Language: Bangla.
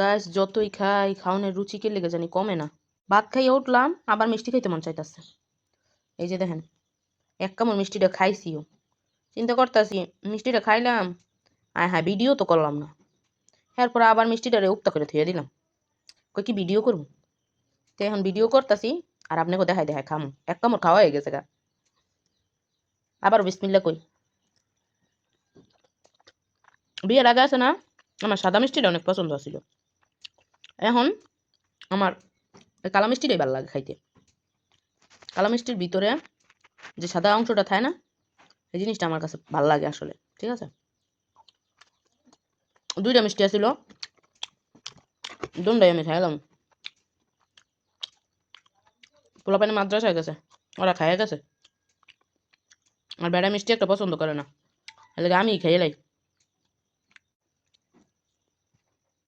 গাছ যতই খাই খাওয়ানোর রুচি কে লেগে জানি কমে না। ভাত খাইয়ে উঠলাম, আবার মিষ্টি খাইতে মন চাইতেছে। এই যে দেখেন, এক কামড় মিষ্টিটা খাইছিও। চিন্তা করতেছি, মিষ্টিটা খাইলাম, আয় হ্যাঁ ভিডিও তো করলাম না। এরপর আবার মিষ্টিটারে উক্তা করে থুয়ে দিলাম। কই কি ভিডিও করব? তো এখন ভিডিও করতেছি, আর আপনাকে দেখাই দেখায় খামো। এক কামড় খাওয়া হয়ে গেছে গা। আবার বিসমিল্লা কই। বিয়ের আগে আছে না, আমার সাদা মিষ্টিটা অনেক পছন্দ ছিল এখন আমার কালা মিষ্টিটাই ভালো লাগে খাইতে। কালা মিষ্টির ভিতরে যে সাদা অংশটা থাকে না, এই জিনিসটা আমার কাছে ভালো লাগে আসলে, ঠিক আছে? দুইটা মিষ্টি আছিল দুটাই আমি খাইলাম। পোলাপানি মাদ্রাসা হয়ে গেছে, ওরা খাইয়ে গেছে। আর বেড়া মিষ্টি একটা পছন্দ করে না আমি খাইয়ে লাই।